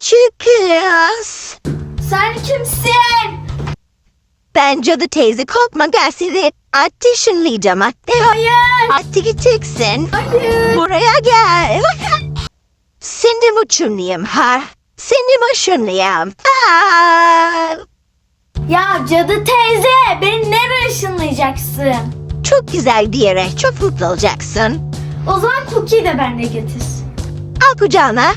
küçük kız. Sen kimsin? Ben cadı teyze korkma gel seni ateşinleyeceğim hatta. Hayır. Hatta gideceksin. Hayır. Buraya gel. Seni mi uçurlayayım ha? Seni? Aa, Ya cadı teyze beni nereye ışınlayacaksın? çok güzel bir yere çok mutlu olacaksın. O zaman Cookie'yi de benimle getir. Al kucağına.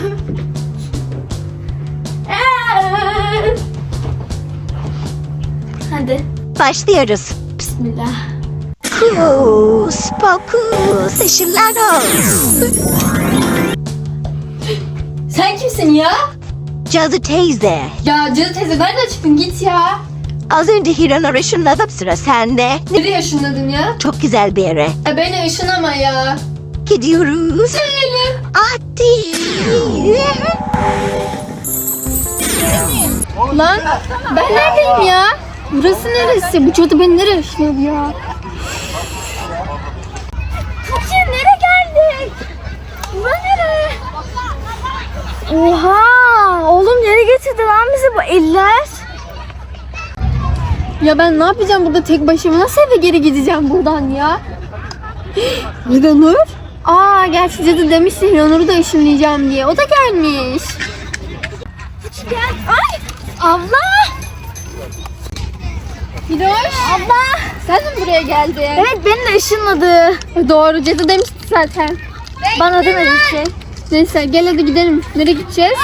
Hadi. Başlıyoruz. Bismillah. Kus pokus ışınlar. Sen kimsin ya? Cadı teyze. Ya cadı teyze nereden çıktın git ya. Az önce Hiranur ışınladım sıra sende. Nereye ışınladın ya? Çok güzel bir yere. ya beni ışınlama ya. Gidiyoruz. Değilim. Hadi. Lan ben neredeyim ya? Burası neresi? Bu cadı beni nereye ışınladı ya? Tuğçe nereye geldik? Bura nere? Oha! Oğlum nereye getirdi lan bizi bu eller? Ya ben ne yapacağım burada tek başıma? Nasıl eve geri gideceğim buradan ya? Hiranur? Aa gerçi cadı demişti Hiranur'u da ışınlayacağım diye. O da gelmiş. Gel. Ay! Abla! Hiroş! Abla! Sen mi buraya geldin? Evet beni de ışınladı. Doğru cadı demişti zaten. Bana demedi bir şey. Neyse gel hadi gidelim. Nereye gideceğiz?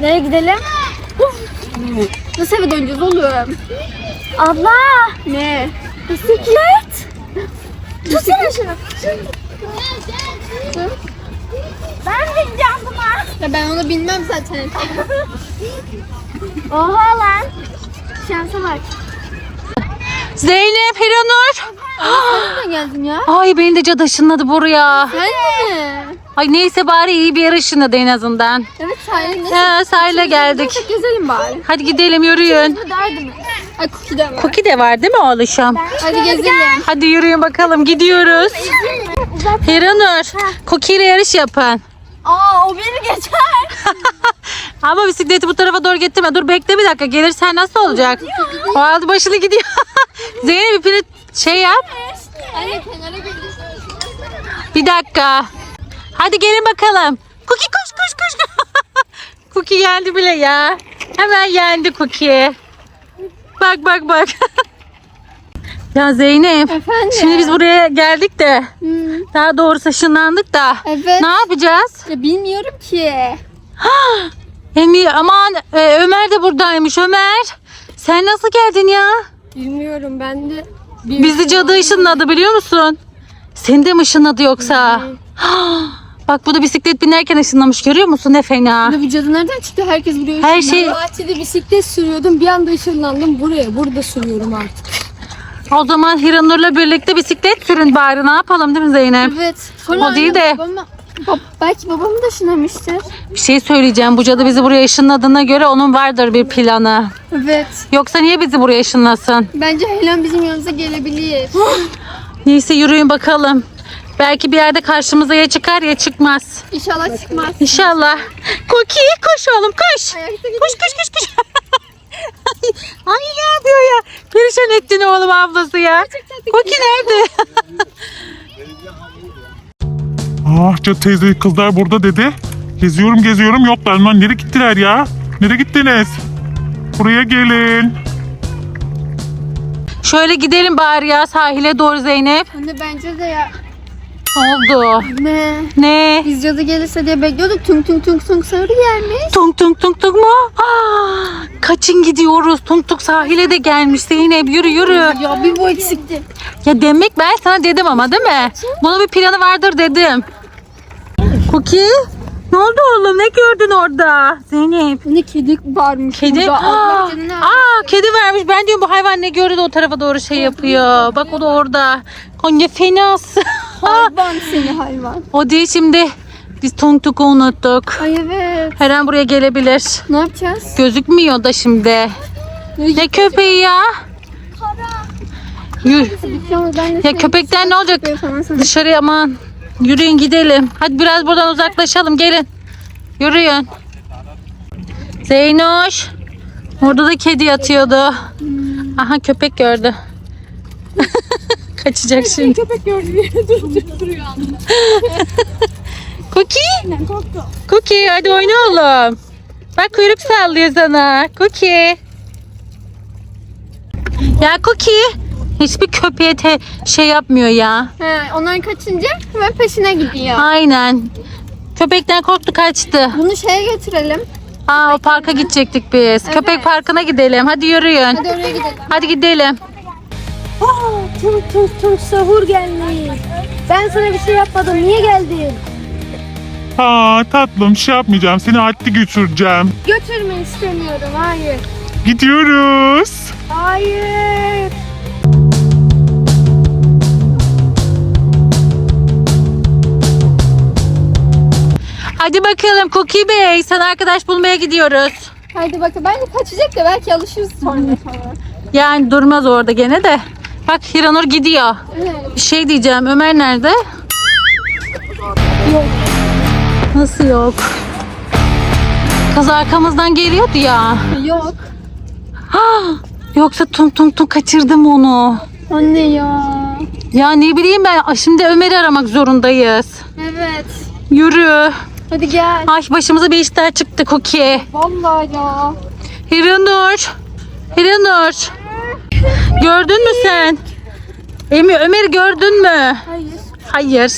Nereye gidelim? Nasıl eve döneceğiz oğlum? Abla! Ne? Bisiklet! Tutsana şunu. Ben bineceğim buna. Ya ben onu bilmem zaten. Oha lan. Şansa bak. Zeynep, Hiranur. Nereden geldin ya? Ay beni de cadı ışınladı buraya. Sen mi? Ay neyse bari iyi bir yere ışınladı en azından. Evet sahile nasıl? Ha, sahile geldik. Neyse gezelim bari. Hadi gidelim yürüyün. Bu derdi mi? Ay cookie de var. Cookie de var değil mi oğluşum? Hadi gezelim. Hadi yürüyün bakalım gidiyoruz. Hiranur, Cookie ile yarış yapın. Aa o beni geçer. Ama bisikleti bu tarafa doğru getirme. Dur bekle bir dakika. Gelirsen nasıl olacak? O aldı başını gidiyor. Zeynep ipini şey yap. Anne kenara gidiyorsun. Bir dakika. Hadi gelin bakalım. Cookie koş koş koş. Cookie geldi bile ya. Hemen yendi Cookie. Bak bak bak. Ya Zeynep. Efendim? Şimdi biz buraya geldik de. Hmm, Daha doğrusu ışınlandık da. Evet. Ne yapacağız? Ya bilmiyorum ki. Emi aman e, Ömer de buradaymış Ömer. Sen nasıl geldin ya? Bilmiyorum ben de. Bizi cadı ışınladı biliyor musun? Seni de mi ışınladı yoksa? Bak bu da bisiklet binerken ışınlamış görüyor musun ne fena. Bu cadı nereden çıktı? Herkes buraya Her ışınlandı. şey- Bahçede bisiklet sürüyordum. Bir anda ışınlandım buraya. Burada sürüyorum artık. O zaman Hiranur'la birlikte bisiklet sürün bari ne yapalım değil mi Zeynep? Evet. O değil de- Babama, Bab- belki babamı da ışınlamıştır. Bir şey söyleyeceğim bu cadı bizi buraya ışınladığına göre onun vardır bir planı. Evet. Yoksa niye bizi buraya ışınlasın? Bence Helen bizim yanımıza gelebilir. Neyse yürüyün bakalım. Belki bir yerde karşımıza ya çıkar ya çıkmaz. İnşallah çıkmaz. İnşallah. Cookie koş oğlum koş. Koş koş koş koş. Ay, ne yapıyor ya? Perişan ettin oğlum ablası ya. Cookie nerede? Ah Cadı teyze kızlar burada dedi. Geziyorum geziyorum yoklar lan nereye gittiler ya? Nereye gittiniz? Buraya gelin. Şöyle gidelim bari ya sahile doğru Zeynep. Anne bence de ya. Oldu? Ne? Ne? Biz cadı gelirse diye bekliyorduk. Tung tung tung tung sarı gelmiş. Tung tung tung tung mu? Aa, kaçın gidiyoruz. Tung tung sahile de gelmiş Zeynep yürü yürü. Ya bir bu eksikti. Ya demek ben sana dedim ama değil mi? Bunun bir planı vardır dedim. Cookie? Ne oldu oğlum? Ne gördün orada? Zeynep. Ne kedi varmış Kedi. burada. Aa, aa, kedi vermiş. Ben diyorum bu hayvan ne gördü o tarafa doğru şey yapıyor. Bak o da orada. Ne fenası. Hayvan seni hayvan. o değil şimdi. Biz tung tung'u unuttuk. Ay evet. Her an buraya gelebilir. Ne yapacağız? Gözükmüyor da şimdi. Ne köpeği ya? Yürü. Ya, köpekten ne olacak? Dışarıya aman. Yürüyün gidelim. Hadi biraz buradan uzaklaşalım gelin. Yürüyün. Zeynoş. Orada da kedi yatıyordu. Aha köpek gördü. Kaçacak şimdi. Köpek gördü bir yere duruyor anda. Cookie. Cookie hadi oyna oğlum. Bak kuyruk sallıyor sana. Cookie. Ya Cookie. Hiçbir köpeğe te- şey yapmıyor ya. He, onlar kaçınca hemen peşine gidiyor. Aynen. Köpekten korktu kaçtı. Bunu şeye götürelim. Aa o parka gidecektik biz. Köpek parkına gidelim. Hadi yürüyün. Hadi oraya gidelim. Hadi gidelim. Tung tung tung sahur gelmiş. Ben sana bir şey yapmadım. Niye geldin? Ha tatlım şey yapmayacağım. Seni adli götüreceğim. Götürme istemiyorum. Hayır. Gidiyoruz. Hayır. Hadi bakalım Cookie Bey. Sana arkadaş bulmaya gidiyoruz. Hadi bakın bence kaçacak da belki alışırız sonra falan. Yani durmaz orada gene de. Bak Hiranur gidiyor. Bir şey diyeceğim. Ömer nerede? Yok. Nasıl yok? Kız arkamızdan geliyordu ya. Yok. Yoksa tum tum tum kaçırdım onu. Anne ya. Ya ne bileyim ben şimdi Ömer'i aramak zorundayız. Evet. Yürü. Hadi gel. Ay başımıza bir işler çıktı Cookie. Vallahi ya. Hiranur. Hiranur. Gördün mü sen? Emi Ömer'i gördün mü? Hayır. Hayır.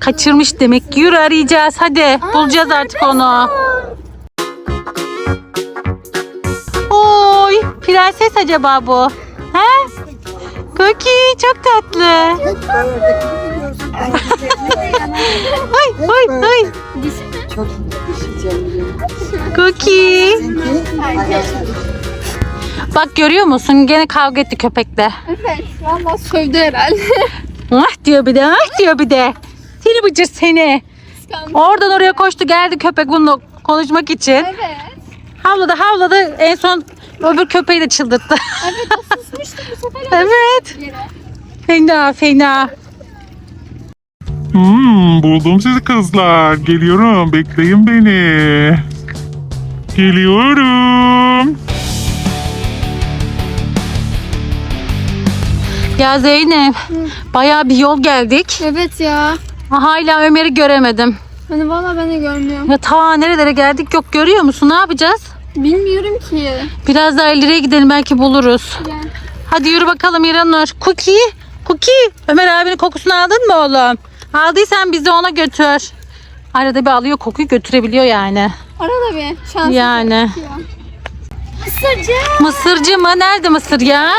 Kaçırmış demek. Yürü arayacağız. Hadi. Bulacağız artık onu. Oy. Prenses acaba bu. He? Cookie çok tatlı. ay ay ay. Cookie. Bak görüyor musun? Gene kavga etti köpekle. Evet. Vallahi sövdü herhalde. Ah diyor bir de, ah diyor bir de. Seni bıcır seni. Oradan oraya koştu geldi köpek bununla konuşmak için. evet. Havladı havladı en son öbür köpeği de çıldırttı. Evet o susmuştu bu sefer. evet. Yere. Fena fena. Hmm, buldum sizi kızlar. Geliyorum. Bekleyin beni. Geliyorum. Ya Zeynep bayağı bir yol geldik. Evet ya. Hala Ömer'i göremedim. Hani vallahi ben de görmüyorum. Ya ta nerelere geldik yok görüyor musun? Ne yapacağız? Bilmiyorum ki. Biraz daha ileriye gidelim belki buluruz. Gel. Hadi yürü bakalım İranur. Cookie. Cookie. Ömer abinin kokusunu aldın mı oğlum? Aldıysan bizi ona götür. Arada bir alıyor kokuyu götürebiliyor yani. Arada bir şans. Yani. Mısırcı. Mısırcı mı? Nerede mısır ya?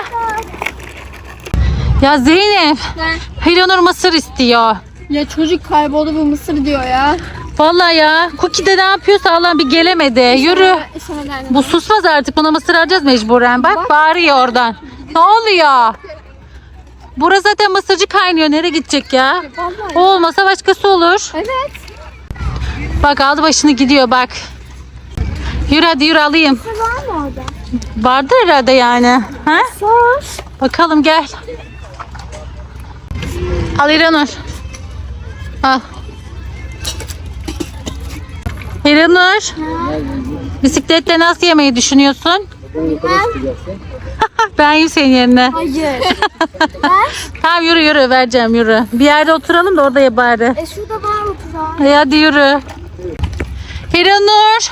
Ya Zeynep. Ne? Hiranur mısır istiyor. Ya çocuk kayboldu bu mısır diyor ya. Vallahi ya. Cookie de ne yapıyorsa Allah bir gelemedi. Yürü. Bu susmaz artık. Buna mısır alacağız mecburen. Bak bağırıyor oradan. Ne oluyor? Burası zaten mısırcı kaynıyor. Nereye gidecek ya? Vallahi. O olmasa başkası olur. Evet. Bak aldı başını gidiyor bak. Yürü hadi yürü alayım. Var mı orada? Vardır herhalde yani. Ha? Sor. Bakalım gel. Al İranur. Al. İranur. Bisikletle nasıl yemeyi düşünüyorsun? ben yiyeyim senin yerine. Hayır. Tamam yürü yürü vereceğim yürü. Bir yerde oturalım da orada ye bari. e şurada var oturan. Hey, hadi yürü. Hiranur.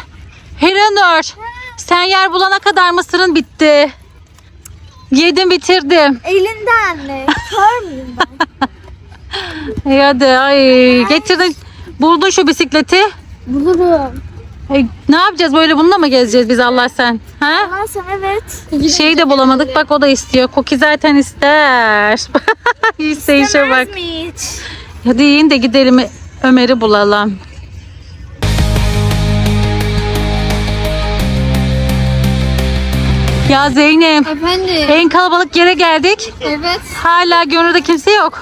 Hiranur. Sen yer bulana kadar mısırın bitti. Yedim bitirdim. Elinde anne. Kör müyüm ben? Hey, hadi ay getirdin. Buldun şu bisikleti. Bulurum. Hey, ne yapacağız böyle bununla mı gezeceğiz biz Allah sen? Ha? Ama sen evet. Şeyi de bulamadık bak o da istiyor. Koki zaten ister. İsteyişe bak. İstemez mi hiç? Hadi yiyin de gidelim Ömer'i bulalım. Ya Zeynep Efendim. en kalabalık yere geldik. Evet. Hala gönülde kimse yok.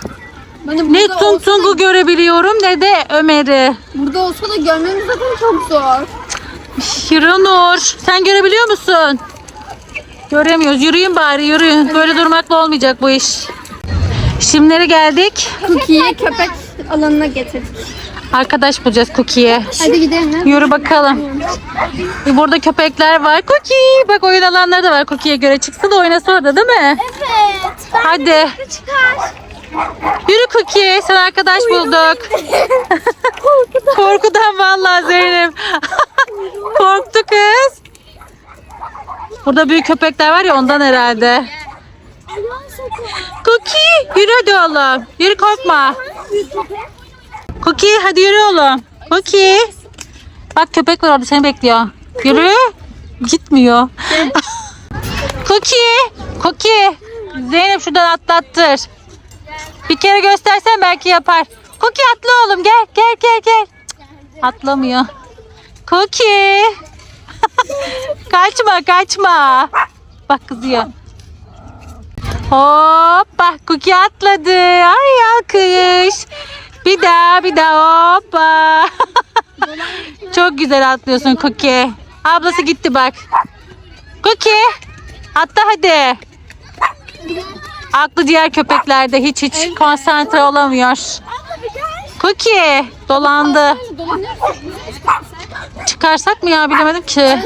Hani Ne burada Tung olsa Tung'u da, görebiliyorum ne de Ömer'i. burada olsa da görmemiz zaten çok zor. Hiranur sen görebiliyor musun? Göremiyoruz. Yürüyün bari yürüyün. Böyle durmakla olmayacak bu iş. Şimdi nereye geldik? Cookie'ye köpek alanına getirdik. Arkadaş bulacağız Cookie'ye. Hadi gidelim. ha. Yürü bakalım. Burada köpekler var. Cookie. Bak oyun alanları da var Cookie'ye göre. Çıksa da oynasa orada değil mi? Evet. Hadi. Yürü Cookie. Sen arkadaş bulduk. Korkudan vallahi Zeynep. Korktu kız. Burada büyük köpekler var ya ondan herhalde. Cookie yürü hadi oğlum. Yürü korkma. Cookie hadi yürü oğlum. Cookie. Bak köpek var orada seni bekliyor. Yürü. Gitmiyor. Cookie. Cookie. Zeynep şuradan atlattır. Bir kere göstersen belki yapar. Cookie atla oğlum gel gel gel gel. Atlamıyor. Cookie. kaçma kaçma. Bak kızıyor. Hoppa Cookie atladı. Ay alkış. Bir daha bir daha hoppa. Çok güzel atlıyorsun Cookie. Ablası gitti bak. Cookie. Atla hadi. Aklı diğer köpeklerde hiç hiç konsantre olamıyor. Cookie dolandı. Çıkarsak mı ya bilemedim ki.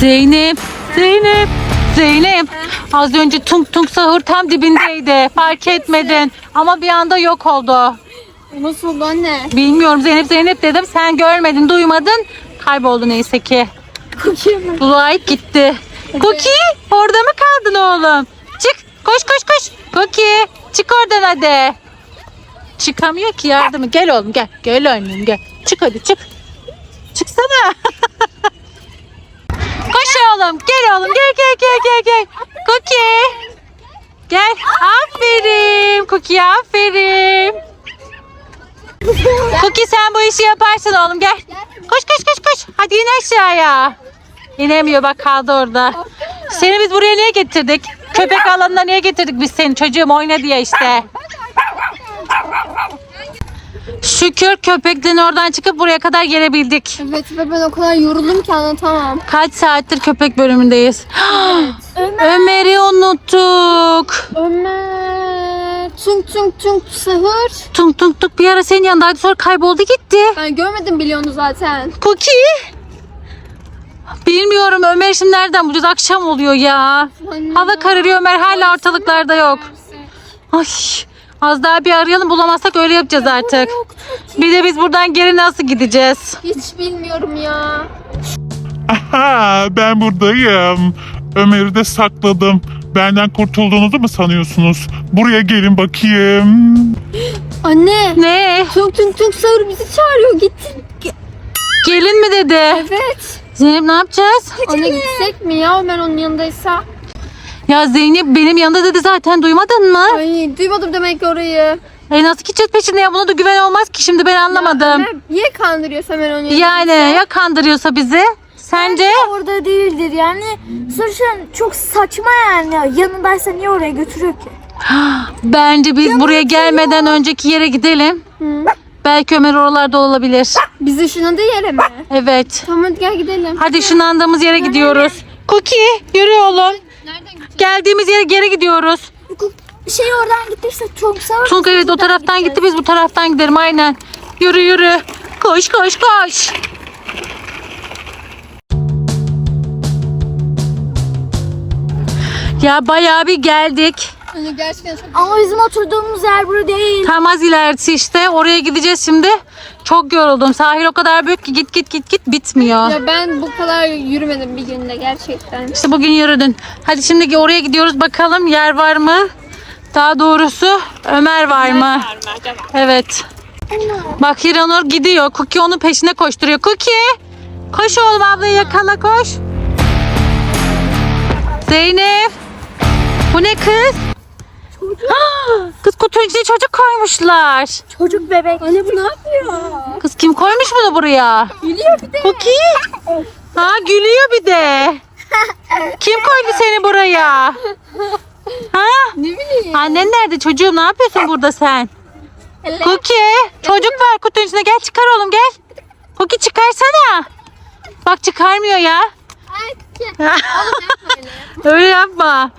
Zeynep, Zeynep, Zeynep. Az önce tung tung sahur tam dibindeydi. Fark etmedin. Ama bir anda yok oldu. Nasıl oldu anne? Bilmiyorum Zeynep Zeynep dedim. Sen görmedin, duymadın. Kayboldu neyse ki. Dua et gitti. Cookie orada mı kaldın oğlum? Çık koş koş koş. Cookie çık oradan hadi. Çıkamıyor ki yardımı. Gel oğlum gel. Gel annem gel. Çık hadi çık. Çıksana. koş oğlum. Gel oğlum. Gel gel gel gel gel. Cookie. Gel. Aferin. Cookie aferin. Cookie sen bu işi yaparsın oğlum gel. Koş koş koş koş. Hadi in aşağıya. İnemiyor bak kaldı orada. Seni biz buraya niye getirdik? Köpek alanına niye getirdik biz seni çocuğum oyna diye işte. Şükür köpekten oradan çıkıp buraya kadar gelebildik. Evet ve ben o kadar yoruldum ki anlatamam. Kaç saattir köpek bölümündeyiz. Ömer'i unuttuk. Ömer. Tung tung tung sahur. Tung tung tung bir ara senin yanındaydı sonra kayboldu gitti. Ben görmedim biliyordu zaten. Cookie. Bilmiyorum Ömer şimdi nereden bulacağız? Akşam oluyor ya. Hava kararıyor Ömer hala ortalıklarda yok. Ay az daha bir arayalım bulamazsak öyle yapacağız artık. Bir de biz buradan geri nasıl gideceğiz? Hiç bilmiyorum ya. Aha ben buradayım. Ömer'i de sakladım. Benden kurtulduğunuzu mu sanıyorsunuz? Buraya gelin bakayım. Anne. Ne? Tung tung tung sahur bizi çağırıyor. Gitti. Gelin mi dedi? Evet. Zeynep ne yapacağız? Anne gitsek mi ya Ömer onun yanındaysa? Ya Zeynep benim yanında dedi zaten duymadın mı? Ay duymadım demek ki orayı. E nasıl gideceğiz peşinde ya buna da güven olmaz ki şimdi ben anlamadım. Ömer niye kandırıyorsa onun yanında? Yani ya kandırıyorsa bizi? Sence? Orada değildir yani. Sonuçta çok saçma yani. Yanındaysa niye oraya götürüyor ki? Bence biz buraya gelmeden önceki yere gidelim. Hı. Belki Ömer oralarda olabilir. Biz ışınladığı yere mi? Evet. Tamam hadi gel gidelim. Hadi ışınlandığımız yere gidiyoruz. Cookie yürü oğlum. Nereden gideceğiz? Geldiğimiz yere geri gidiyoruz. Şey oradan gittiyse çok sağ Tunk evet o taraftan gitti biz bu taraftan gidelim aynen. Yürü yürü. Koş koş koş. Ya bayağı bir geldik. Anne gerçekten çok... Ama bizim oturduğumuz yer burada değil. Tam az ilerisi işte. Oraya gideceğiz şimdi. Çok yoruldum. Sahil o kadar büyük ki git git git git bitmiyor. Ya ben bu kadar yürümedim bir günde gerçekten. İşte bugün yürüdün. Hadi şimdi oraya gidiyoruz bakalım yer var mı? Daha doğrusu Ömer var mı? Evet. Bak Hiranur gidiyor. Cookie onun peşine koşturuyor. Cookie! Koş oğlum ablayı yakala koş. Zeynep! Bu ne kız? Ah, Kız kutunun içine çocuk koymuşlar. Çocuk bebek. Anne bu ne yapıyor? Kız kim koymuş bunu buraya? Gülüyor bir de. Cookie. Ha gülüyor bir de. Kim koydu seni buraya? Ha? Ne bileyim. Annen nerede çocuğum? Ne yapıyorsun burada sen? Cookie. Çocuk var kutunun içinde. Gel çıkar oğlum gel. Cookie çıkarsana. Bak çıkarmıyor ya. Ay, gel. Öyle yapma.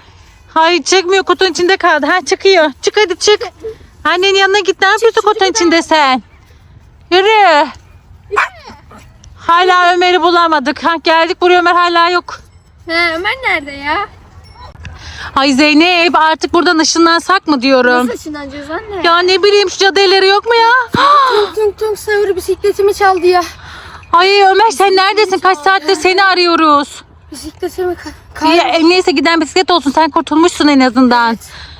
Hayır çıkmıyor kutunun içinde kaldı. Ha çıkıyor. Çık hadi çık. Annenin yanına git. Ne yapıyorsun kutunun içinde sen? Yürü. Hala Ömer'i bulamadık. Ha, geldik buraya Ömer hala yok. He Ömer nerede ya? Ay Zeynep artık buradan ışınlansak mı diyorum. Nasıl ışınlanacağız anne? Ya ne bileyim şu cadı elleri yok mu ya? Tung tung sahur bisikletimi çaldı ya. Ay Ömer sen neredesin? Kaç saattir seni arıyoruz. Bisikletimi ka- İyi, kay- e, neyse giden bisiklet olsun sen kurtulmuşsun en azından.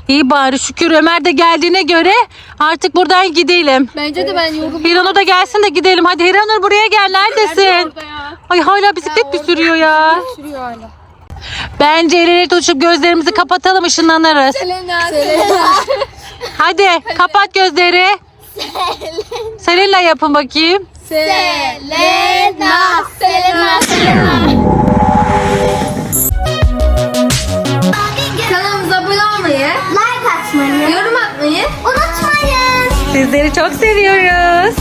İyi bari şükür Ömer de geldiğine göre artık buradan gidelim. Bence de ben yoruldum. Hiranur da gelsin de gidelim. Hadi Hiranur buraya gel. Neredesin? Orada ya. Ay hala bisiklet mi sürüyor ya? Sürüyor hala. Bence el ele tutuşup gözlerimizi kapatalım ışınlanırız. Selena. Selena. Hadi kapat gözleri. Seninle yapın bakayım. Selena. Selena. Selena. Atmayı yorum atmayı unutmayın. Sizleri çok seviyoruz.